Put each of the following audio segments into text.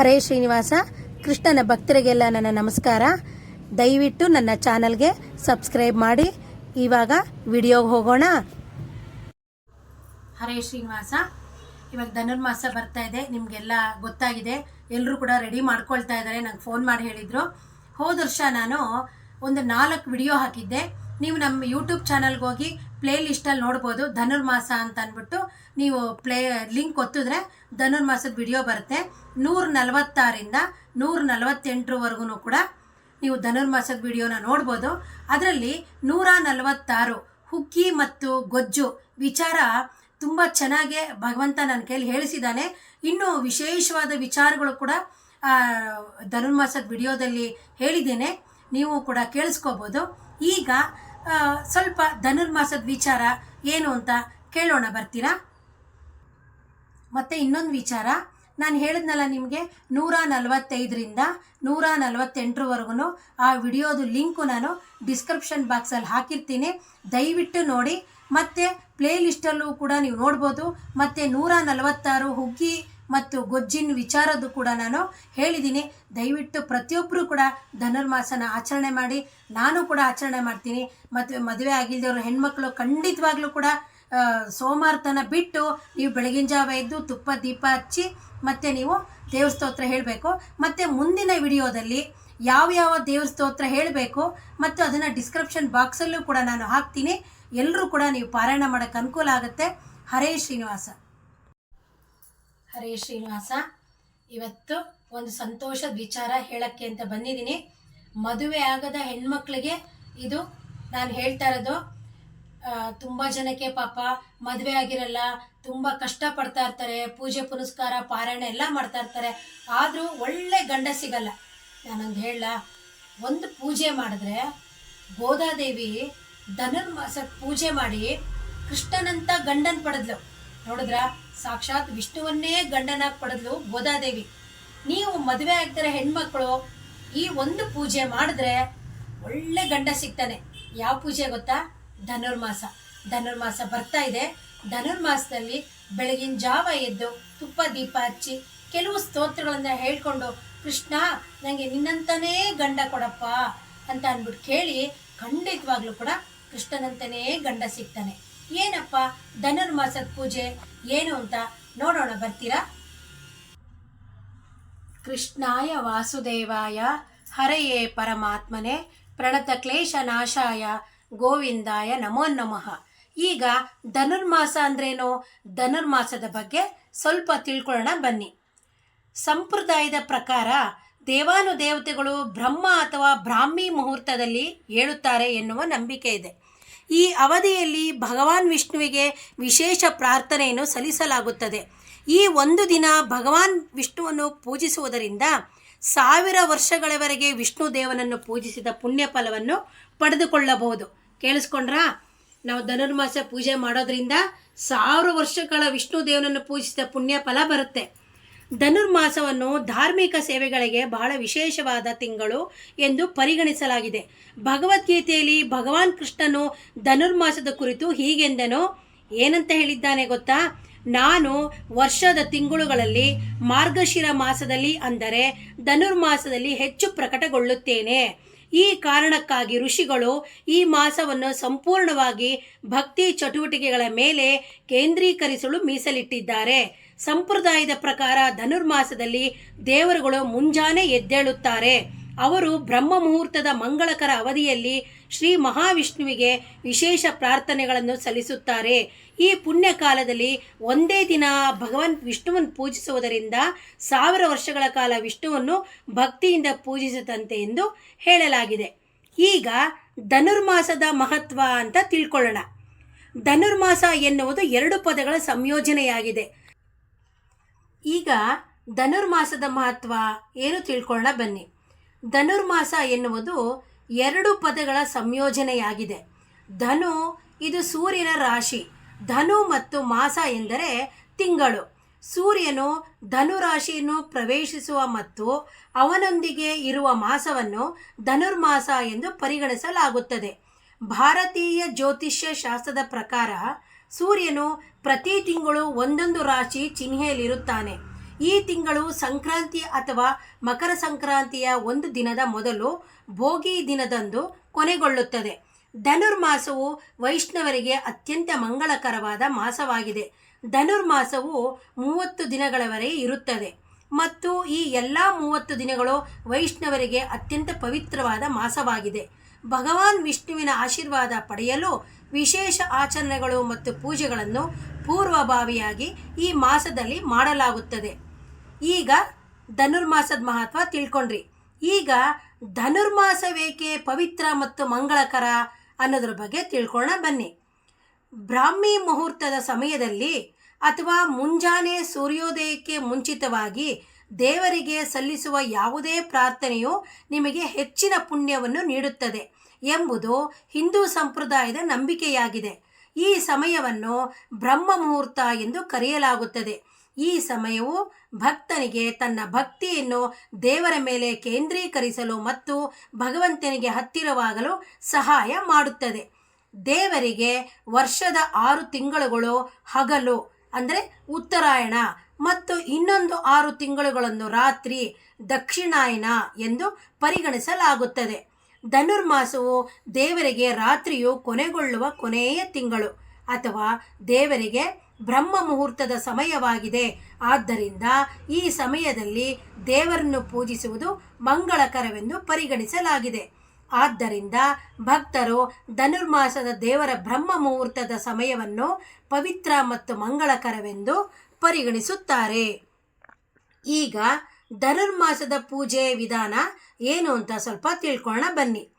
ಹರೇ ಶ್ರೀನಿವಾಸ, ಕೃಷ್ಣನ ಭಕ್ತರಿಗೆಲ್ಲ ನನ್ನ ನಮಸ್ಕಾರ. ದಯವಿಟ್ಟು ನನ್ನ ಚಾನಲ್ಗೆ ಸಬ್ಸ್ಕ್ರೈಬ್ ಮಾಡಿ. ಇವಾಗ ವಿಡಿಯೋಗೆ ಹೋಗೋಣ. ಹರೇ ಶ್ರೀನಿವಾಸ, ಇವಾಗ ಧನುರ್ಮಾಸ ಬರ್ತಾ ಇದೆ, ನಿಮಗೆಲ್ಲ ಗೊತ್ತಾಗಿದೆ. ಎಲ್ಲರೂ ಕೂಡ ರೆಡಿ ಮಾಡ್ಕೊಳ್ತಾ ಇದ್ದಾರೆ, ನಂಗೆ ಫೋನ್ ಮಾಡಿ ಹೇಳಿದರು. ಹೋದ ವರ್ಷ ನಾನು ಒಂದು ನಾಲ್ಕು ವಿಡಿಯೋ ಹಾಕಿದ್ದೆ. ನೀವು ನಮ್ಮ ಯೂಟ್ಯೂಬ್ ಚಾನಲ್ಗೆ ಹೋಗಿ ಪ್ಲೇ ಲಿಸ್ಟಲ್ಲಿ ನೋಡ್ಬೋದು. ಧನುರ್ಮಾಸ ಅಂತ ಅಂದ್ಬಿಟ್ಟು ನೀವು ಪ್ಲೇ ಲಿಂಕ್ ಒತ್ತಿದ್ರೆ ಧನುರ್ಮಾಸದ ವಿಡಿಯೋ ಬರುತ್ತೆ. ನೂರ ನಲವತ್ತಾರಿಂದ ನೂರ ನಲವತ್ತೆಂಟರವರೆಗೂ ಕೂಡ ನೀವು ಧನುರ್ಮಾಸದ ವಿಡಿಯೋನ ನೋಡ್ಬೋದು. ಅದರಲ್ಲಿ ನೂರ ನಲವತ್ತಾರು ಹುಕ್ಕಿ ಮತ್ತು ಗೊಜ್ಜು ವಿಚಾರ ತುಂಬ ಚೆನ್ನಾಗಿ ಭಗವಂತ ನನ್ನ ಕೈಲಿ ಹೇಳಿಸಿದ್ದಾನೆ. ಇನ್ನೂ ವಿಶೇಷವಾದ ವಿಚಾರಗಳು ಕೂಡ ಧನುರ್ಮಾಸದ ವಿಡಿಯೋದಲ್ಲಿ ಹೇಳಿದ್ದೇನೆ. ನೀವು ಕೂಡ ಕೇಳಿಸ್ಕೋಬೋದು. ಈಗ ಸ್ವಲ್ಪ ಧನುರ್ಮಾಸದ ವಿಚಾರ ಏನು ಅಂತ ಕೇಳೋಣ, ಬರ್ತೀರಾ? ಮತ್ತು ಇನ್ನೊಂದು ವಿಚಾರ, ನಾನು ಹೇಳಿದ್ನಲ್ಲ ನಿಮಗೆ ನೂರ ನಲವತ್ತೈದರಿಂದ ನೂರ ನಲವತ್ತೆಂಟರವರೆಗೂ ಆ ವಿಡಿಯೋದು ಲಿಂಕು ನಾನು ಡಿಸ್ಕ್ರಿಪ್ಷನ್ ಬಾಕ್ಸಲ್ಲಿ ಹಾಕಿರ್ತೀನಿ. ದಯವಿಟ್ಟು ನೋಡಿ, ಮತ್ತು ಪ್ಲೇ ಲಿಸ್ಟಲ್ಲೂ ಕೂಡ ನೀವು ನೋಡ್ಬೋದು. ಮತ್ತು ನೂರ ನಲವತ್ತಾರು ಹುಗ್ಗಿ ಮತ್ತು ಗೊಜ್ಜಿನ ವಿಚಾರದ್ದು ಕೂಡ ನಾನು ಹೇಳಿದ್ದೀನಿ. ದಯವಿಟ್ಟು ಪ್ರತಿಯೊಬ್ಬರು ಕೂಡ ಧನುರ್ಮಾಸನ ಆಚರಣೆ ಮಾಡಿ, ನಾನು ಕೂಡ ಆಚರಣೆ ಮಾಡ್ತೀನಿ. ಮತ್ತು ಮದುವೆ ಆಗಿಲ್ದವರು ಹೆಣ್ಮಕ್ಳು ಖಂಡಿತವಾಗ್ಲೂ ಕೂಡ ಸೋಮವಾರತನ ಬಿಟ್ಟು ನೀವು ಬೆಳಗಿನ ಜಾವ ಎದ್ದು ತುಪ್ಪ, ದೀಪ ಹಚ್ಚಿ ಮತ್ತು ನೀವು ದೇವ್ರ ಸ್ತೋತ್ರ ಹೇಳಬೇಕು. ಮತ್ತು ಮುಂದಿನ ವಿಡಿಯೋದಲ್ಲಿ ಯಾವ ಯಾವ ದೇವ್ರ ಸ್ತೋತ್ರ ಹೇಳಬೇಕು ಮತ್ತು ಅದನ್ನು ಡಿಸ್ಕ್ರಿಪ್ಷನ್ ಬಾಕ್ಸಲ್ಲೂ ಕೂಡ ನಾನು ಹಾಕ್ತೀನಿ. ಎಲ್ಲರೂ ಕೂಡ ನೀವು ಪಾರಾಯಣ ಮಾಡೋಕ್ಕೆ ಅನುಕೂಲ ಆಗುತ್ತೆ. ಹರೇ ಶ್ರೀನಿವಾಸ. ಹರೇ ಶ್ರೀನಿವಾಸ. ಇವತ್ತು ಒಂದು ಸಂತೋಷದ ವಿಚಾರ ಹೇಳಕ್ಕೆ ಅಂತ ಬಂದಿದ್ದೀನಿ. ಮದುವೆ ಆಗದ ಹೆಣ್ಮಕ್ಳಿಗೆ ಇದು ನಾನು ಹೇಳ್ತಾ ಇರೋದು ತುಂಬ ಜನಕ್ಕೆ ಪಾಪ ಮದುವೆ ಆಗಿರಲ್ಲ, ತುಂಬ ಕಷ್ಟಪಡ್ತಾ ಇರ್ತಾರೆ, ಪೂಜೆ ಪುನಸ್ಕಾರ, ಪಾರಾಯಣ ಎಲ್ಲ ಮಾಡ್ತಾ ಇರ್ತಾರೆ, ಆದರೂ ಒಳ್ಳೆ ಗಂಡ ಸಿಗಲ್ಲ. ನಾನೊಂದು ಹೇಳ, ಒಂದು ಪೂಜೆ ಮಾಡಿದ್ರೆ ಗೋದಾದೇವಿ ಧನುರ್ಮಾಸ ಪೂಜೆ ಮಾಡಿ ಕೃಷ್ಣನಂತ ಗಂಡನ ಪಡೆದ್ಲು. ನೋಡಿದ್ರ? ಸಾಕ್ಷಾತ್ ವಿಷ್ಣುವನ್ನೇ ಗಂಡನಾಗಿ ಪಡೆದ್ಲು ಗೋದಾದೇವಿ ನೀವು ಮದುವೆ ಆಗ್ತಾರೆ ಹೆಣ್ಮಕ್ಳು ಈ ಒಂದು ಪೂಜೆ ಮಾಡಿದ್ರೆ ಒಳ್ಳೆ ಗಂಡ ಸಿಗ್ತಾನೆ. ಯಾವ ಪೂಜೆ ಗೊತ್ತಾ? ಧನುರ್ಮಾಸ. ಧನುರ್ಮಾಸ ಬರ್ತಾ ಇದೆ. ಧನುರ್ಮಾಸದಲ್ಲಿ ಬೆಳಗಿನ ಜಾವ ಎದ್ದು ತುಪ್ಪ ದೀಪ ಹಚ್ಚಿ ಕೆಲವು ಸ್ತೋತ್ರಗಳನ್ನ ಹೇಳ್ಕೊಂಡು, ಕೃಷ್ಣ ನನಗೆ ನಿನ್ನಂತನೇ ಗಂಡ ಕೊಡಪ್ಪ ಅಂತ ಅಂದ್ಬಿಟ್ಟು ಕೇಳಿ ಖಂಡಿತವಾಗ್ಲೂ ಕೂಡ ಕೃಷ್ಣನಂತನೇ ಗಂಡ ಸಿಗ್ತಾನೆ. ಏನಪ್ಪ ಧನುರ್ಮಾಸದ ಪೂಜೆ ಏನು ಅಂತ ನೋಡೋಣ, ಬರ್ತೀರಾ? ಕೃಷ್ಣಾಯ ವಾಸುದೇವಾಯ, ಹರೆಯೇ ಪರಮಾತ್ಮನೆ, ಪ್ರಣತ ಕ್ಲೇಶ ನಾಶಾಯ, ಗೋವಿಂದಾಯ ನಮೋ ನಮಃ. ಈಗ ಧನುರ್ಮಾಸ ಅಂದ್ರೇನು? ಧನುರ್ಮಾಸದ ಬಗ್ಗೆ ಸ್ವಲ್ಪ ತಿಳ್ಕೊಳ್ಳೋಣ, ಬನ್ನಿ. ಸಂಪ್ರದಾಯದ ಪ್ರಕಾರ ದೇವಾನುದೇವತೆಗಳು ಬ್ರಹ್ಮ ಅಥವಾ ಬ್ರಾಹ್ಮಿ ಮುಹೂರ್ತದಲ್ಲಿ ಏಳುತ್ತಾರೆ ಎನ್ನುವ ನಂಬಿಕೆ ಇದೆ. ಈ ಅವಧಿಯಲ್ಲಿ ಭಗವಾನ್ ವಿಷ್ಣುವಿಗೆ ವಿಶೇಷ ಪ್ರಾರ್ಥನೆಯನ್ನು ಸಲ್ಲಿಸಲಾಗುತ್ತದೆ. ಈ ಒಂದು ದಿನ ಭಗವಾನ್ ವಿಷ್ಣುವನ್ನು ಪೂಜಿಸುವುದರಿಂದ ಸಾವಿರ ವರ್ಷಗಳವರೆಗೆ ವಿಷ್ಣು ದೇವನನ್ನು ಪೂಜಿಸಿದ ಪುಣ್ಯ ಫಲವನ್ನು ಪಡೆದುಕೊಳ್ಳಬಹುದು. ಕೇಳಿಸ್ಕೊಂಡ್ರಾ? ನಾವು ಧನುರ್ಮಾಸ ಪೂಜೆ ಮಾಡೋದ್ರಿಂದ ಸಾವಿರ ವರ್ಷಗಳ ವಿಷ್ಣು ದೇವನನ್ನು ಪೂಜಿಸಿದ ಪುಣ್ಯ ಫಲ ಬರುತ್ತೆ. ಧನುರ್ಮಾಸವನ್ನು ಧಾರ್ಮಿಕ ಸೇವೆಗಳಿಗೆ ಬಹಳ ವಿಶೇಷವಾದ ತಿಂಗಳು ಎಂದು ಪರಿಗಣಿಸಲಾಗಿದೆ. ಭಗವದ್ಗೀತೆಯಲ್ಲಿ ಭಗವಾನ್ ಕೃಷ್ಣನು ಧನುರ್ಮಾಸದ ಕುರಿತು ಹೀಗೆಂದನು? ಏನಂತ ಹೇಳಿದ್ದಾನೆ ಗೊತ್ತಾ? ನಾನು ವರ್ಷದ ತಿಂಗಳುಗಳಲ್ಲಿ ಮಾರ್ಗಶಿರ ಮಾಸದಲ್ಲಿ ಅಂದರೆ ಧನುರ್ಮಾಸದಲ್ಲಿ ಹೆಚ್ಚು ಪ್ರಕಟಗೊಳ್ಳುತ್ತೇನೆ. ಈ ಕಾರಣಕ್ಕಾಗಿ ಋಷಿಗಳು ಈ ಮಾಸವನ್ನು ಸಂಪೂರ್ಣವಾಗಿ ಭಕ್ತಿ ಚಟುವಟಿಕೆಗಳ ಮೇಲೆ ಕೇಂದ್ರೀಕರಿಸಲು ಮೀಸಲಿಟ್ಟಿದ್ದಾರೆ. ಸಂಪ್ರದಾಯದ ಪ್ರಕಾರ ಧನುರ್ಮಾಸದಲ್ಲಿ ದೇವರುಗಳು ಮುಂಜಾನೆ ಎದ್ದೇಳುತ್ತಾರೆ. ಅವರು ಬ್ರಹ್ಮ ಮುಹೂರ್ತದ ಮಂಗಳಕರ ಅವಧಿಯಲ್ಲಿ ಶ್ರೀ ಮಹಾವಿಷ್ಣುವಿಗೆ ವಿಶೇಷ ಪ್ರಾರ್ಥನೆಗಳನ್ನು ಸಲ್ಲಿಸುತ್ತಾರೆ. ಈ ಪುಣ್ಯ ಕಾಲದಲ್ಲಿ ಒಂದೇ ದಿನ ಭಗವಾನ್ ವಿಷ್ಣುವನ್ನು ಪೂಜಿಸುವುದರಿಂದ ಸಾವಿರ ವರ್ಷಗಳ ಕಾಲ ವಿಷ್ಣುವನ್ನು ಭಕ್ತಿಯಿಂದ ಪೂಜಿಸುತ್ತಂತೆ ಎಂದು ಹೇಳಲಾಗಿದೆ. ಈಗ ಧನುರ್ಮಾಸದ ಮಹತ್ವ ಅಂತ ತಿಳ್ಕೊಳ್ಳೋಣ. ಧನುರ್ಮಾಸ ಎನ್ನುವುದು ಎರಡು ಪದಗಳ ಸಂಯೋಜನೆಯಾಗಿದೆ. ಈಗ ಧನುರ್ಮಾಸದ ಮಹತ್ವ ಏನು ತಿಳ್ಕೊಳ್ಳ ಬನ್ನಿ. ಧನುರ್ಮಾಸ ಎನ್ನುವುದು ಎರಡು ಪದಗಳ ಸಂಯೋಜನೆಯಾಗಿದೆ. ಧನು ಇದು ಸೂರ್ಯನ ರಾಶಿ. ಧನು ಮತ್ತು ಮಾಸ ಎಂದರೆ ತಿಂಗಳು. ಸೂರ್ಯನು ಧನು ರಾಶಿಯನ್ನು ಪ್ರವೇಶಿಸುವ ಮತ್ತು ಅವನೊಂದಿಗೆ ಇರುವ ಮಾಸವನ್ನು ಧನುರ್ಮಾಸ ಎಂದು ಪರಿಗಣಿಸಲಾಗುತ್ತದೆ. ಭಾರತೀಯ ಜ್ಯೋತಿಷ್ಯ ಶಾಸ್ತ್ರದ ಪ್ರಕಾರ ಸೂರ್ಯನು ಪ್ರತಿ ತಿಂಗಳು ಒಂದೊಂದು ರಾಶಿ ಚಿಹ್ನೆಯಲ್ಲಿರುತ್ತಾನೆ. ಈ ತಿಂಗಳು ಸಂಕ್ರಾಂತಿ ಅಥವಾ ಮಕರ ಸಂಕ್ರಾಂತಿಯ ಒಂದು ದಿನದ ಮೊದಲು ಭೋಗಿ ದಿನದಂದು ಕೊನೆಗೊಳ್ಳುತ್ತದೆ. ಧನುರ್ಮಾಸವು ವೈಷ್ಣವರಿಗೆ ಅತ್ಯಂತ ಮಂಗಳಕರವಾದ ಮಾಸವಾಗಿದೆ. ಧನುರ್ಮಾಸವು ಮೂವತ್ತು ದಿನಗಳವರೆಗೆ ಇರುತ್ತದೆ ಮತ್ತು ಈ ಎಲ್ಲ ಮೂವತ್ತು ದಿನಗಳು ವೈಷ್ಣವರಿಗೆ ಅತ್ಯಂತ ಪವಿತ್ರವಾದ ಮಾಸವಾಗಿದೆ. ಭಗವಾನ್ ವಿಷ್ಣುವಿನ ಆಶೀರ್ವಾದ ಪಡೆಯಲು ವಿಶೇಷ ಆಚರಣೆಗಳು ಮತ್ತು ಪೂಜೆಗಳನ್ನು ಪೂರ್ವಭಾವಿಯಾಗಿ ಈ ಮಾಸದಲ್ಲಿ ಮಾಡಲಾಗುತ್ತದೆ. ಈಗ ಧನುರ್ಮಾಸದ ಮಹತ್ವ ತಿಳ್ಕೊಂಡ್ರಿ. ಈಗ ಧನುರ್ಮಾಸವೇಕೆ ಪವಿತ್ರ ಮತ್ತು ಮಂಗಳಕರ ಅನ್ನೋದ್ರ ಬಗ್ಗೆ ತಿಳ್ಕೊಳ್ಳೋಣ ಬನ್ನಿ. ಬ್ರಾಹ್ಮಿ ಮುಹೂರ್ತದ ಸಮಯದಲ್ಲಿ ಅಥವಾ ಮುಂಜಾನೆ ಸೂರ್ಯೋದಯಕ್ಕೆ ಮುಂಚಿತವಾಗಿ ದೇವರಿಗೆ ಸಲ್ಲಿಸುವ ಯಾವುದೇ ಪ್ರಾರ್ಥನೆಯು ನಿಮಗೆ ಹೆಚ್ಚಿನ ಪುಣ್ಯವನ್ನು ನೀಡುತ್ತದೆ ಎಂಬುದು ಹಿಂದೂ ಸಂಪ್ರದಾಯದ ನಂಬಿಕೆಯಾಗಿದೆ. ಈ ಸಮಯವನ್ನು ಬ್ರಹ್ಮ ಮುಹೂರ್ತ ಎಂದು ಕರೆಯಲಾಗುತ್ತದೆ. ಈ ಸಮಯವು ಭಕ್ತನಿಗೆ ತನ್ನ ಭಕ್ತಿಯನ್ನು ದೇವರ ಮೇಲೆ ಕೇಂದ್ರೀಕರಿಸಲು ಮತ್ತು ಭಗವಂತನಿಗೆ ಹತ್ತಿರವಾಗಲು ಸಹಾಯ ಮಾಡುತ್ತದೆ. ದೇವರಿಗೆ ವರ್ಷದ ಆರು ತಿಂಗಳುಗಳು ಹಗಲು, ಅಂದರೆ ಉತ್ತರಾಯಣ ಮತ್ತು ಇನ್ನೊಂದು ಆರು ತಿಂಗಳುಗಳನ್ನು ರಾತ್ರಿ ದಕ್ಷಿಣಾಯನ ಎಂದು ಪರಿಗಣಿಸಲಾಗುತ್ತದೆ. ಧನುರ್ಮಾಸವು ದೇವರಿಗೆ ರಾತ್ರಿಯು ಕೊನೆಗೊಳ್ಳುವ ಕೊನೆಯ ತಿಂಗಳು ಅಥವಾ ದೇವರಿಗೆ ಬ್ರಹ್ಮ ಮುಹೂರ್ತದ ಸಮಯವಾಗಿದೆ. ಆದ್ದರಿಂದ ಈ ಸಮಯದಲ್ಲಿ ದೇವರನ್ನು ಪೂಜಿಸುವುದು ಮಂಗಳಕರವೆಂದು ಪರಿಗಣಿಸಲಾಗಿದೆ. ಆದ್ದರಿಂದ ಭಕ್ತರು ಧನುರ್ಮಾಸದ ದೇವರ ಬ್ರಹ್ಮ ಮುಹೂರ್ತದ ಸಮಯವನ್ನು ಪವಿತ್ರ ಮತ್ತು ಮಂಗಳಕರವೆಂದು ಪರಿಗಣಿಸುತ್ತಾರೆ. ಈಗ ಧನುರ್ಮಾಸದ ಪೂಜೆ ವಿಧಾನ ಏನು ಅಂತ ಸ್ವಲ್ಪ ತಿಳ್ಕೊಳ್ಳೋಣ ಬನ್ನಿ.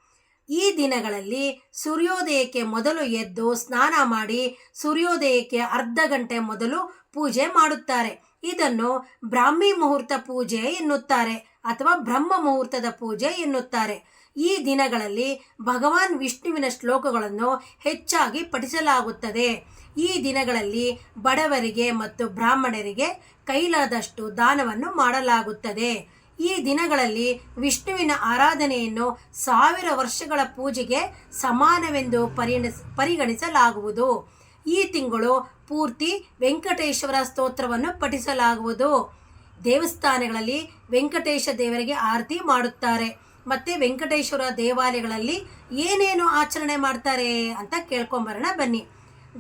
ಈ ದಿನಗಳಲ್ಲಿ ಸೂರ್ಯೋದಯಕ್ಕೆ ಮೊದಲು ಎದ್ದು ಸ್ನಾನ ಮಾಡಿ ಸೂರ್ಯೋದಯಕ್ಕೆ ಅರ್ಧ ಗಂಟೆ ಮೊದಲು ಪೂಜೆ ಮಾಡುತ್ತಾರೆ. ಇದನ್ನು ಬ್ರಾಹ್ಮಿ ಮುಹೂರ್ತ ಪೂಜೆ ಎನ್ನುತ್ತಾರೆ. ಅಥವಾ ಬ್ರಹ್ಮ ಮುಹೂರ್ತದ ಪೂಜೆ ಎನ್ನುತ್ತಾರೆ. ಈ ದಿನಗಳಲ್ಲಿ ಭಗವಾನ್ ವಿಷ್ಣುವಿನ ಶ್ಲೋಕಗಳನ್ನು ಹೆಚ್ಚಾಗಿ ಪಠಿಸಲಾಗುತ್ತದೆ. ಈ ದಿನಗಳಲ್ಲಿ ಬಡವರಿಗೆ ಮತ್ತು ಬ್ರಾಹ್ಮಣರಿಗೆ ಕೈಲಾದಷ್ಟು ದಾನವನ್ನು ಮಾಡಲಾಗುತ್ತದೆ. ಈ ದಿನಗಳಲ್ಲಿ ವಿಷ್ಣುವಿನ ಆರಾಧನೆಯನ್ನು ಸಾವಿರ ವರ್ಷಗಳ ಪೂಜೆಗೆ ಸಮಾನವೆಂದು ಪರಿಣಿಸ ಪರಿಗಣಿಸಲಾಗುವುದು. ಈ ತಿಂಗಳು ಪೂರ್ತಿ ವೆಂಕಟೇಶ್ವರ ಸ್ತೋತ್ರವನ್ನು ಪಠಿಸಲಾಗುವುದು. ದೇವಸ್ಥಾನಗಳಲ್ಲಿ ವೆಂಕಟೇಶ ದೇವರಿಗೆ ಆರತಿ ಮಾಡುತ್ತಾರೆ. ಮತ್ತು ವೆಂಕಟೇಶ್ವರ ದೇವಾಲಯಗಳಲ್ಲಿ ಏನೇನು ಆಚರಣೆ ಮಾಡ್ತಾರೆ ಅಂತ ಕೇಳ್ಕೊಂಬರೋಣ ಬನ್ನಿ.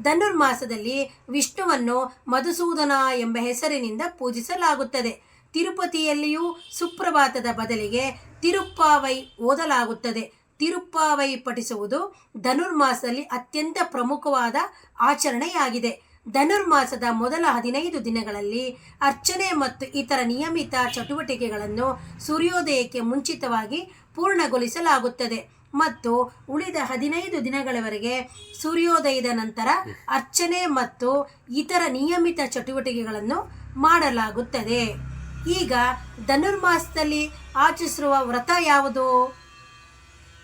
ಧನುರ್ಮಾಸದಲ್ಲಿ ವಿಷ್ಣುವನ್ನು ಮಧುಸೂದನ ಎಂಬ ಹೆಸರಿನಿಂದ ಪೂಜಿಸಲಾಗುತ್ತದೆ. ತಿರುಪತಿಯಲ್ಲಿಯೂ ಸುಪ್ರಭಾತದ ಬದಲಿಗೆ ತಿರುಪ್ಪಾವೈ ಓದಲಾಗುತ್ತದೆ. ತಿರುಪ್ಪಾವೈ ಪಠಿಸುವುದು ಧನುರ್ಮಾಸದಲ್ಲಿ ಅತ್ಯಂತ ಪ್ರಮುಖವಾದ ಆಚರಣೆಯಾಗಿದೆ. ಧನುರ್ಮಾಸದ ಮೊದಲ ಹದಿನೈದು ದಿನಗಳಲ್ಲಿ ಅರ್ಚನೆ ಮತ್ತು ಇತರ ನಿಯಮಿತ ಚಟುವಟಿಕೆಗಳನ್ನು ಸೂರ್ಯೋದಯಕ್ಕೆ ಮುಂಚಿತವಾಗಿ ಪೂರ್ಣಗೊಳಿಸಲಾಗುತ್ತದೆ ಮತ್ತು ಉಳಿದ ಹದಿನೈದು ದಿನಗಳವರೆಗೆ ಸೂರ್ಯೋದಯದ ನಂತರ ಅರ್ಚನೆ ಮತ್ತು ಇತರ ನಿಯಮಿತ ಚಟುವಟಿಕೆಗಳನ್ನು ಮಾಡಲಾಗುತ್ತದೆ. ಈಗ ಧನುರ್ಮಾಸದಲ್ಲಿ ಆಚರಿಸಿರುವ ವ್ರತ ಯಾವುದು?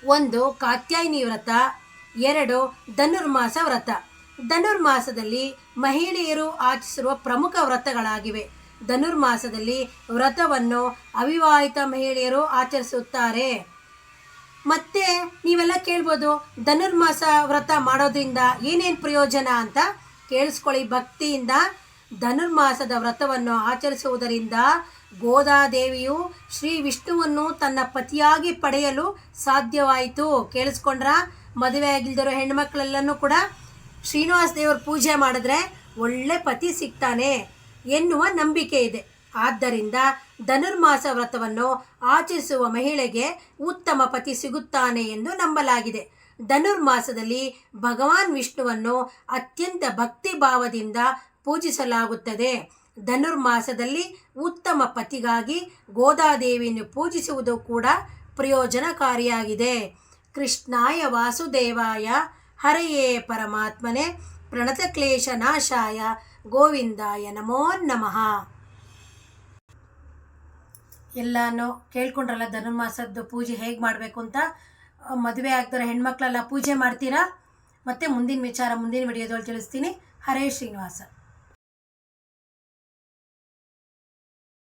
ಒಂದು ಕಾತ್ಯಾಯಿನಿ ವ್ರತ, ಎರಡು ಧನುರ್ಮಾಸ ವ್ರತ. ಧನುರ್ಮಾಸದಲ್ಲಿ ಮಹಿಳೆಯರು ಆಚರಿಸಿರುವ ಪ್ರಮುಖ ವ್ರತಗಳಾಗಿವೆ. ಧನುರ್ಮಾಸದಲ್ಲಿ ವ್ರತವನ್ನು ಅವಿವಾಹಿತ ಮಹಿಳೆಯರು ಆಚರಿಸುತ್ತಾರೆ. ಮತ್ತೆ ನೀವೆಲ್ಲ ಕೇಳ್ಬೋದು, ಧನುರ್ಮಾಸ ವ್ರತ ಮಾಡೋದ್ರಿಂದ ಏನೇನು ಪ್ರಯೋಜನ ಅಂತ ಕೇಳಿಸ್ಕೊಳ್ಳಿ. ಭಕ್ತಿಯಿಂದ ಧನುರ್ಮಾಸದ ವ್ರತವನ್ನು ಆಚರಿಸುವುದರಿಂದ ಗೋದಾದೇವಿಯು ಶ್ರೀ ವಿಷ್ಣುವನ್ನು ತನ್ನ ಪತಿಯಾಗಿ ಪಡೆಯಲು ಸಾಧ್ಯವಾಯಿತು. ಕೇಳಿಸ್ಕೊಂಡ್ರ? ಮದುವೆ ಆಗಿಲ್ದಿರೋ ಹೆಣ್ಮಕ್ಳೆಲ್ಲನೂ ಕೂಡ ಶ್ರೀನಿವಾಸ ದೇವರ ಪೂಜೆ ಮಾಡಿದ್ರೆ ಒಳ್ಳೆ ಪತಿ ಸಿಗ್ತಾನೆ ಎನ್ನುವ ನಂಬಿಕೆ ಇದೆ. ಆದ್ದರಿಂದ ಧನುರ್ಮಾಸ ವ್ರತವನ್ನು ಆಚರಿಸುವ ಮಹಿಳೆಗೆ ಉತ್ತಮ ಪತಿ ಸಿಗುತ್ತಾನೆ ಎಂದು ನಂಬಲಾಗಿದೆ. ಧನುರ್ಮಾಸದಲ್ಲಿ ಭಗವಾನ್ ವಿಷ್ಣುವನ್ನು ಅತ್ಯಂತ ಭಕ್ತಿ ಭಾವದಿಂದ ಪೂಜಿಸಲಾಗುತ್ತದೆ. ಧನುರ್ಮಾಸದಲ್ಲಿ ಉತ್ತಮ ಪತಿಗಾಗಿ ಗೋದಾದೇವಿಯನ್ನು ಪೂಜಿಸುವುದು ಕೂಡ ಪ್ರಯೋಜನಕಾರಿಯಾಗಿದೆ. ಕೃಷ್ಣಾಯ ವಾಸುದೇವಾಯ ಹರೆಯೇ ಪರಮಾತ್ಮನೆ ಪ್ರಣತಕ್ಲೇಶ ನಾಶಾಯ, ಗೋವಿಂದಾಯ ನಮೋ ನಮಃ. ಎಲ್ಲಾನು ಕೇಳ್ಕೊಂಡ್ರಲ್ಲ ಧನುರ್ಮಾಸದ್ದು ಪೂಜೆ ಹೇಗೆ ಮಾಡಬೇಕು ಅಂತ. ಮದುವೆ ಆಗ್ತಾರೆ ಹೆಣ್ಮಕ್ಳೆಲ್ಲ ಪೂಜೆ ಮಾಡ್ತೀರಾ? ಮತ್ತೆ ಮುಂದಿನ ವಿಚಾರ, ಮುಂದಿನ ವಿಡಿಯೋದಲ್ಲಿ ತಿಳಿಸ್ತೀನಿ. ಹರೇ ಶ್ರೀನಿವಾಸ.